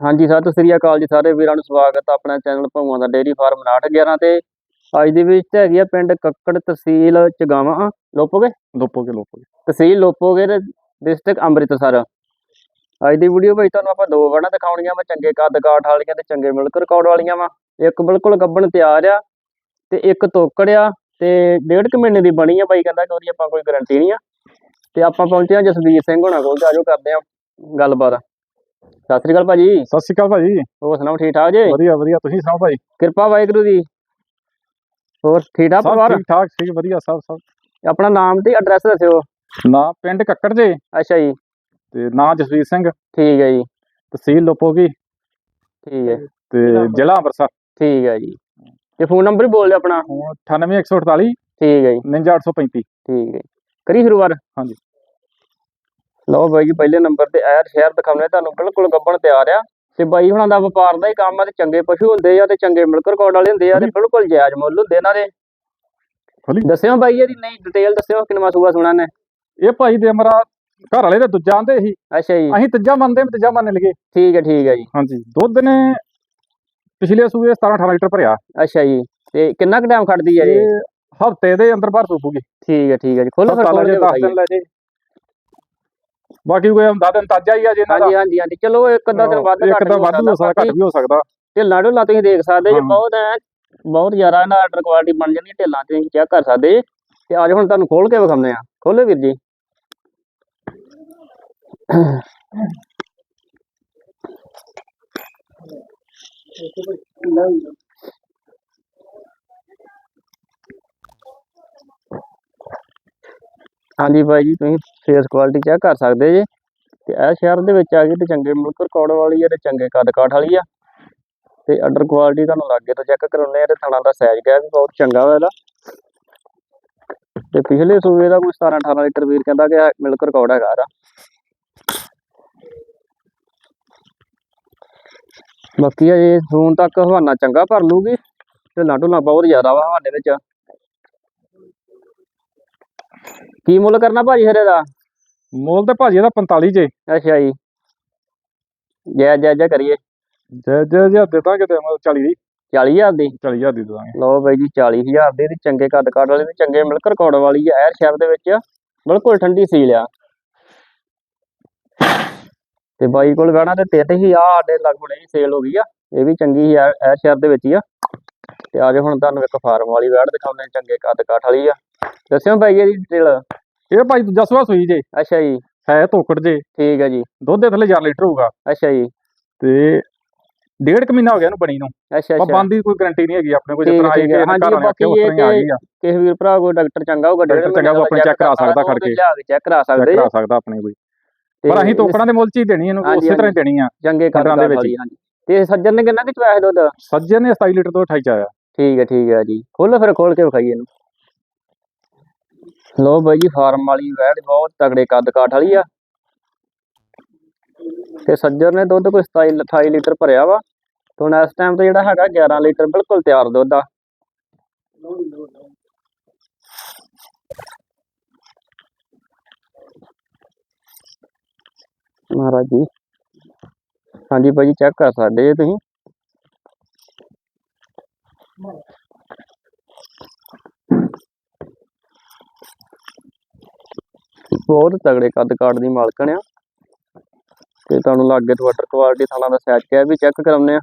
ਹਾਂਜੀ ਸਤਿ ਸ੍ਰੀ ਅਕਾਲ ਜੀ ਸਾਰੇ ਵੀਰਾਂ ਨੂੰ ਸਵਾਗਤ ਹੈ ਆਪਣਾ ਚੈਨਲ ਭਗਵਾਨ ਦਾ ਡੇਅਰੀ ਫਾਰਮ 911 ਤੇ। ਅੱਜ ਦੀ ਵਿੱਚ ਹੈਗੀ ਆ ਪਿੰਡ ਕੱਕੜ ਤਹਿਸੀਲ ਚਗਾਵਾਂ। ਲੋਪੋਗੇ? ਲੋਪੋਗੇ ਲੋਪੋਗੇ। ਤਹਿਸੀਲ ਲੋਪੋਗੇ ਤੇ ਡਿਸਟ੍ਰਿਕਟ ਅੰਮ੍ਰਿਤਸਰ। ਅੱਜ ਦੀ ਵੀਡੀਓ ਵਿੱਚ ਤੁਹਾਨੂੰ ਆਪਾਂ ਦੋ ਵੜਾਂ ਦਿਖਾਉਣੀਆਂ ਵਾ ਚੰਗੇ ਕੱਦ ਕਾਠ ਵਾਲੀਆਂ ਤੇ ਚੰਗੇ ਮਿਲਕ ਰਿਕਾਰਡ ਵਾਲੀਆਂ ਵਾ। ਇੱਕ ਬਿਲਕੁਲ ਗੱਬਣ ਤਿਆਰ ਆ ਤੇ ਇੱਕ ਤੋਕੜ ਆ ਤੇ ਡੇਢ ਕੁ ਮਹੀਨੇ ਦੀ ਬਣੀ ਆ ਬਾਈ ਕਹਿੰਦਾ ਕਿ ਉਹਦੀ ਆਪਾਂ ਕੋਈ ਗਾਰੰਟੀ ਨਹੀਂ ਆ। ਤੇ ਆਪਾਂ ਪਹੁੰਚੇ ਆ ਜਸਵੀਰ ਸਿੰਘ ਹੋਣਾ ਕੋਲ ਆਜੋ ਕਰਦੇ ਆ ਗੱਲਬਾਤ। ਸਤਿ ਸ੍ਰੀ ਅਕਾਲ ਭਾਜੀ। ਸਤਿ ਸ਼੍ਰੀ ਅਕਾਲ ਭਾਜੀ। ਹੋਰ ਸੁਣਾਓ ਠੀਕ ਠਾਕ ਜੀ? ਵਧੀਆ ਵਧੀਆ। ਤੁਸੀਂ ਸੁਣਾਓ ਭਾਈ? ਕਿਰਪਾ ਵਾਹਿਗੁਰੂ ਦੀ ਹੋਰ ਠੀਕ ਠਾਕ ਸਭ ਪਰਿਵਾਰ? ਠੀਕ ਠਾਕ ਠੀਕ ਵਧੀਆ ਸਭ ਸਭ। ਆਪਣਾ ਨਾਮ ਤੇ ਐਡਰੈਸ ਦੱਸਿਓ। ਨਾ ਪਿੰਡ ਕੱਕੜ ਜੇ। ਅੱਛਾ ਜੀ। ਤੇ ਨਾਂ ਜਸਵੀਰ ਸਿੰਘ। ਠੀਕ ਹੈ ਜੀ। ਤਹਿਸੀਲ ਲੋਪੋਗੀ। ਠੀਕ ਹੈ। ਤੇ ਜ਼ਿਲ੍ਹਾ ਅੰਮ੍ਰਿਤਸਰ। ਠੀਕ ਹੈ ਜੀ। ਤੇ ਫੋਨ ਨੰਬਰ ਵੀ ਬੋਲ ਦਿਓ ਆਪਣਾ। 98148 ਠੀਕ ਹੈ ਜੀ। 59835 ਠੀਕ ਹੈ ਕਰੀ ਸ਼ੁਰੂਆਤ? ਹਾਂਜੀ। ਲਓ ਬਾਈ ਜੀ ਪਹਿਲੇ ਨੰਬਰ ਤੇ ਐਰ ਸ਼ਹਿਰ ਦਿਖਾਉਣੇ ਤੁਹਾਨੂੰ ਬਿਲਕੁਲ ਗੱਬਣ ਤਿਆਰ ਆ। ਤੇ ਬਾਈ ਹੁਣਾਂ ਦਾ ਵਪਾਰ ਦਾ ਹੀ ਕੰਮ ਆ ਤੇ ਚੰਗੇ ਪਸ਼ੂ ਹੁੰਦੇ ਆ ਤੇ ਚੰਗੇ ਮਿਲਕ ਰਿਕਾਰਡ ਵਾਲੇ ਹੁੰਦੇ ਆ ਤੇ ਬਿਲਕੁਲ ਜਾਇਜ਼ ਮੁੱਲ ਹੁੰਦੇ ਇਹਨਾਂ ਦੇ। ਦੱਸਿਓ ਬਾਈ ਇਹਦੀ ਨਹੀਂ ਡਿਟੇਲ ਦੱਸਿਓ ਕਿੰਨਾ ਸੂਆ ਸੁਣਾ ਨੇ ਇਹ ਭਾਈ ਦੇ ਮੇਰਾ ਘਰ ਵਾਲੇ ਦਾ ਦੂਜਾ ਆਂਦੇ ਸੀ। ਅੱਛਾ ਜੀ। ਅਸੀਂ ਤੀਜਾ ਮੰਨਦੇ ਤੀਜਾ ਮੰਨ ਲਈਏ। ਠੀਕ ਹੈ ਠੀਕ ਹੈ ਜੀ। ਹਾਂਜੀ ਦੁੱਧ ਨੇ ਪਿਛਲੇ ਸੂਏ 17 18 ਲੀਟਰ ਭਰਿਆ। ਅੱਛਾ ਜੀ ਤੇ ਕਿੰਨਾ ਕੁ ਟਾਈਮ ਖੜਦੀ ਹੈ ਜੀ? ਹਫ਼ਤੇ ਦੇ ਅੰਦਰ ਬਾਹਰ ਸੂਪੂਗੀ ਠੀਕ ਹੈ ਠੀਕ ਹੈ ਜੀ। ਖੋਲੋ ਫਿਰ ਖੋਲ ਲੈ ਕੇ ਜੇ 10 ਵਿਖਾਈਏ। ਦਿਨ ਲੈ ਜੇ ਬਾਕੀ ਕੋਈ ਹੁੰਦਾ ਦਿਨ ਤਾਜਾ ਹੀ ਆ ਜੇ ਇਹਨਾਂ ਦਾ। ਹਾਂਜੀ ਹਾਂਜੀ ਹਾਂਜੀ। ਚਲੋ ਇੱਕ ਅੱਧਾ ਦਿਨ ਵੱਧ ਇੱਕ ਘੱਟ ਤਾਂ ਵੱਧ ਵੀ ਹੋ ਸਕਦਾ ਘੱਟ ਵੀ ਹੋ ਸਕਦਾ। ਢਿੱਲਾਂ ਢੁੱਲਾਂ ਤੁਸੀਂ ਦੇਖ ਸਕਦੇ ਜੇ। ਬਹੁਤ ਐ ਬਹੁਤ ਜ਼ਿਆਦਾ ਇਹਨਾਂ ਆਰਡਰ ਕੁਆਲਿਟੀ ਬਣ ਜਾਂਦੀ ਢਿੱਲਾਂ ਤੇ ਤੁਸੀਂ ਚੈੱਕ ਕਰ ਸਕਦੇ। ਜੇ। ਤੇ ਅੱਜ ਹੁਣ ਤੁਹਾਨੂੰ ਖੋਲ ਕੇ ਵਿਖਾਉਂਦੇ ਆ ਖੋਲੋ ਵੀਰ ਜੀ। ਹਾਂਜੀ ਬਾਈ ਜੀ, ਤੁਸੀਂ ਫੇਸ ਕੁਆਲਿਟੀ ਚੈੱਕ ਕਰ ਸਕਦੇ ਜੇ। ਤੇ ਇਹ ਸ਼ਹਿਰ ਦੇ ਵਿੱਚ ਆ ਗਈ ਤੇ ਚੰਗੇ ਮੁਲਕ ਰਿਕਾਰਡ ਵਾਲੀ ਆ ਤੇ ਚੰਗੇ ਕੱਦ ਕਾਠ ਵਾਲੀ ਆ। ਤੇ ਅੰਡਰ ਕੁਆਲਿਟੀ ਤੁਹਾਨੂੰ ਲਾਗੇ ਤੋਂ ਚੈੱਕ ਕਰਾਉਂਦੇ ਆ ਤੇ ਥਣਾ ਦਾ ਸਾਈਜ਼ ਗਿਆ ਵੀ ਬਹੁਤ ਚੰਗਾ ਵਾ ਇਹਦਾ। ਤੇ ਪਿਛਲੇ ਸੂਏ ਦਾ ਕੋਈ 17 18 ਲੀਟਰ ਵੀਰ ਕਹਿੰਦਾ ਕਿ ਮਿਲਕ ਰਿਕਾਰਡ ਹੈਗਾ ਇਹਦਾ। ਬਾਕੀ ਇਹ ਜੂਨ ਤੱਕ ਹਵਾਨਾ ਚੰਗਾ ਭਰ ਲੂਗੀ ਤੇ ਢੁੱਲਾਂ ਬਹੁਤ ਜ਼ਿਆਦਾ ਵਾ ਹਵਾਨੇ ਵਿੱਚ। ਕੀ ਮੁੱਲ ਕਰਨਾ ਭਾਜੀ ਫਿਰ ਇਹਦਾ? ਮੁੱਲ ਤੇ ਭਾਜੀ ਇਹਦਾ 45 ਜੇ। ਅੱਛਾ ਜੀ। ਜੈ ਜੈ ਜੈ ਕਰੀਏ। ਜੇ ਜੇ ਜੇ ਦੇ ਦਾਂਗੇ ਤੇ 40 ਦੀ। 40000 ਦੀ? 40000 ਦੀ ਦਾਂਗੇ ਲਓ ਬਾਈ ਜੀ 40000 ਦੀ ਤੇ ਚੰਗੇ ਕੱਦ ਕਾਠ ਵਾਲੀ ਤੇ ਚੰਗੇ ਮਿਲਕ ਰਿਕਾਰਡ ਵਾਲੀ ਆ ਐਰ ਸ਼ਹਿਰ ਦੇ ਵਿੱਚ। ਬਿਲਕੁਲ ਠੰਡੀ ਸੀਲ ਆ। ਤੇ ਬਾਈ ਕੋਲ ਗਾਣਾ ਤੇ ਤਿੰਨ ਹੀ ਆ ਸਾਡੇ ਲਗ ਹੁਣੇ ਹੀ ਸੇਲ ਹੋ ਗਈ ਆ। ਇਹ ਵੀ ਚੰਗੀ ਹੀ ਐਰ ਸ਼ਹਿਰ ਦੇ ਵਿੱਚ ਹੀ ਆ। ਤੇ ਅੱਜ ਹੁਣ ਤੁਹਾਨੂੰ ਇੱਕ ਫਾਰਮ ਵਾਲੀ ਵੈੜ ਦਿਖਾਉਂਦੇ ਆ, ਚੰਗੇ ਕੱਦ ਕਾਠ ਵਾਲੀ ਆ। ਦੱਸਿਓ ਬਾਈ ਇਹਦੀ ਡਿਟੇਲ ਇਹ ਭਾਈ ਦੂਜਾ ਸੂਆ ਸੂਈ ਜੇ। ਅੱਛਾ ਜੀ। ਹੈ ਧੋਕੜ ਜੇ। ਠੀਕ ਹੈ ਜੀ। ਦੁੱਧ ਦੇ ਥੱਲੇ 4 ਲੀਟਰ ਹੋਊਗਾ। ਅੱਛਾ ਜੀ। ਤੇ ਡੇਢ ਕੁ ਮਹੀਨਾ ਹੋ ਗਿਆ ਇਹਨੂੰ ਬਣੀ ਨੂੰ। ਅੱਛਾ ਅੱਛਾ। ਬੰਦ ਦੀ ਕੋਈ ਗਾਰੰਟੀ ਨਹੀਂ ਹੈਗੀ ਆਪਣੇ ਕੋਲ। ਜਿਸ ਤਰ੍ਹਾਂ ਆਈ ਹੈ। ਕਿ ਹਾਂਜੀ, ਬਾਕੀ ਇਹ ਆ। ਕਿਸੇ ਵੀਰ ਭਰਾ ਕੋਈ ਡਾਕਟਰ ਚੰਗਾ ਹੋਊਗਾ ਡਾਕਟਰ ਚੰਗਾ ਹੋਊ, ਆਪਣੇ check ਕਰਾ ਸਕਦਾ ਖੜ ਕੇ। ਚੈੱਕ ਕਰਾ ਚੈੱਕ ਸਕਦੇ ਕਰਾ ਸਕਦਾ ਆਪਣੇ ਕੋਈ। ਪਰ ਅਸੀਂ ਤੋਕੜਾਂ ਦੇ ਮੁੱਲ ਚ ਹੀ ਦੇਣੀ ਇਹਨੂੰ ਉਸੇ ਤਰ੍ਹਾਂ ਦੇਣੀ ਆ। ਚੰਗੇ ਖੱਡਾਂ ਦੇ ਵਿੱਚ ਤੇ ਸੱਜਣ ਨੇ ਕਿੰਨਾ ਕਿ ਚੁਆਇਆ ਦੁੱਧ? ਸੱਜੇ ਨੇ 27 ਲੀਟਰ ਤੋਂ 28 ਚ ਆਇਆ। ਠੀਕ ਹੈ ਠੀਕ ਹੈ ਜੀ। ਖੋਲੋ ਫਿਰ ਖੋਲ ਕੇ ਵਿਖਾਈਏ ਇਹਨੂੰ। ਲੋ ਬਾਈ ਜੀ, ਫਾਰਮ ਵਾਲੀ ਵੈੜ ਬਹੁਤ ਤਗੜੇ ਕੱਦ ਕਾਠ ਵਾਲੀ ਆ। ਤੇ ਸੱਜਰ ਨੇ ਦੁੱਧ ਕੋਈ 27 28 ਲੀਟਰ ਭਰਿਆ ਵਾ। ਹੁਣ ਇਸ ਟਾਈਮ ਤੇ ਜਿਹੜਾ ਹੈਗਾ 11 ਲੀਟਰ ਬਿਲਕੁਲ ਤਿਆਰ ਦੁੱਧ ਆ। ਮਹਾਰਾਜ ਜੀ। ਹਾਂਜੀ ਭਾਈ ਜੀ, ਚੈੱਕ ਕਰ ਸਕਦੇ ਜੇ ਤੁਸੀਂ। ਬਹੁਤ ਤਗੜੇ ਕੱਦ ਕਾਠ ਦੀ ਮਾਲਕਣ ਆ। ਤੇ ਤੁਹਾਨੂੰ ਲਾਗੇ ਤੋਂ ਵਾਟਰ ਕੁਆਲਿਟੀ ਥਾਣਾ ਦਾ ਸੈਟ ਕਿਹਾ ਵੀ ਚੈੱਕ ਕਰਾਉਂਦੇ ਆ।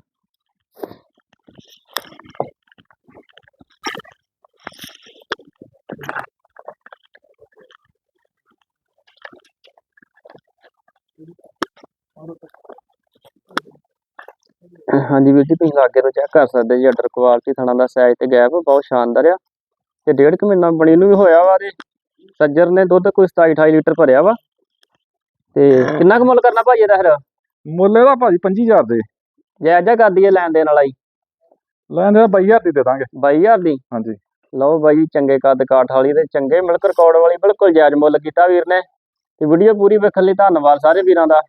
ਹਾਂਜੀ ਵੀਰ ਜੀ, ਤੁਸੀਂ ਲਾਗੇ ਤੋਂ ਚੈੱਕ ਕਰ ਸਕਦੇ ਜੀ ਆਰਡਰ ਕੁਆਲਿਟੀ ਥਾਣਾ ਦਾ ਸਾਈਜ਼ ਤੇ ਗੈਪ ਬਹੁਤ ਸ਼ਾਨਦਾਰ ਆ। ਤੇ ਡੇਢ ਕੁ ਮਹੀਨਾ ਬਣੀ ਨੂੰ ਵੀ ਹੋਇਆ ਵਾ ਤੇ ਸੱਜਰ ਨੇ ਦੁੱਧ ਕੋਈ 27 28 ਲੀਟਰ ਭਰਿਆ ਵਾ। ਤੇ ਕਿੰਨਾ ਕੁ ਮੁੱਲ ਕਰਨਾ ਭਾਜੀ ਇਹਦਾ ਫਿਰ? ਮੁੱਲ ਇਹਦਾ ਭਾਜੀ 25000 ਦੇ। ਜਾਇਜ਼ਾ ਕਰ ਦਈਏ ਲੈਣ ਦੇਣ ਵਾਲਾ ਹੀ ਲੈਂਦੇ 22000 ਦੀ ਦੇ ਦਾਂਗੇ। 22000 ਦੀ? ਹਾਂਜੀ। ਲਓ ਬਾਈ ਚੰਗੇ ਕੱਦ ਕਾਠ ਵਾਲੀ ਤੇ ਚੰਗੇ ਮਿਲਕ ਰਿਕਾਰਡ ਵਾਲੀ ਬਿਲਕੁਲ ਜਾਇਜ਼ ਮੁੱਲ ਕੀਤਾ ਵੀਰ ਨੇ। ਤੇ ਵੀਡੀਓ ਪੂਰੀ ਵੇਖਣ ਲਈ ਧੰਨਵਾਦ ਸਾਰੇ ਵੀਰਾਂ ਦਾ।